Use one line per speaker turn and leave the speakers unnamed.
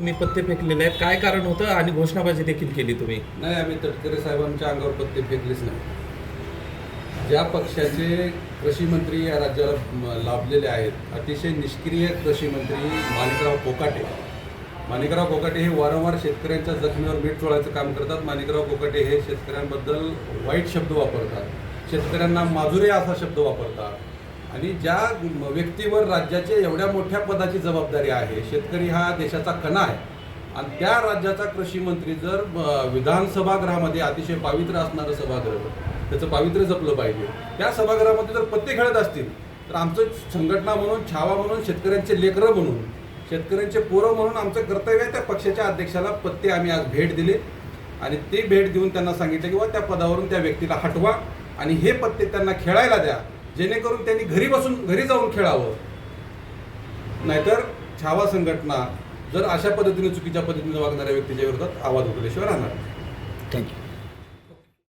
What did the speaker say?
तुम्ही पत्ते फेकलेले आहेत काय कारण होतं? आणि घोषणाबाजी देखील केली तुम्ही?
नाही आम्ही तटकरे साहेबांच्या अंगावर पत्ते फेकलेच नाही. ज्या पक्षाचे कृषी मंत्री या राज्याला लाभलेले आहेत अतिशय निष्क्रिय कृषी मंत्री माणिकराव कोकाटे. माणिकराव कोकाटे हे वारंवार शेतकऱ्यांच्या जखमीवर मीठ चोळायचं काम करतात. माणिकराव कोकाटे हे शेतकऱ्यांबद्दल वाईट शब्द वापरतात. शेतकऱ्यांना माजुरे असा शब्द वापरतात. आणि ज्या व्यक्तीवर राज्याच्या एवढ्या मोठ्या पदाची जबाबदारी आहे शेतकरी हा देशाचा कणा आहे. आणि त्या राज्याचा कृषी मंत्री जर विधानसभागृहामध्ये अतिशय पावित्र्य असणारं सभागृह त्याचं पावित्र्य जपलं पाहिजे. त्या सभागृहामध्ये जर पत्ते खेळत असतील तर आमचं संघटना म्हणून छावा म्हणून शेतकऱ्यांचे लेकरं म्हणून शेतकऱ्यांचे पोरं म्हणून आमचं कर्तव्य आहे त्या पक्षाच्या अध्यक्षाला पत्ते आम्ही आज भेट दिले. आणि ते भेट देऊन त्यांना सांगितलं की बा त्या पदावरून त्या व्यक्तीला हटवा आणि हे पत्ते त्यांना खेळायला द्या. जेणेकरून त्यांनी घरी बसून घरी जाऊन खेळावं. नाहीतर छावा संघटना जर अशा पद्धतीने चुकीच्या पद्धतीने वागणाऱ्या व्यक्तीच्या विरोधात आवाज उठवल्याशिवाय राहणार
थँक्यू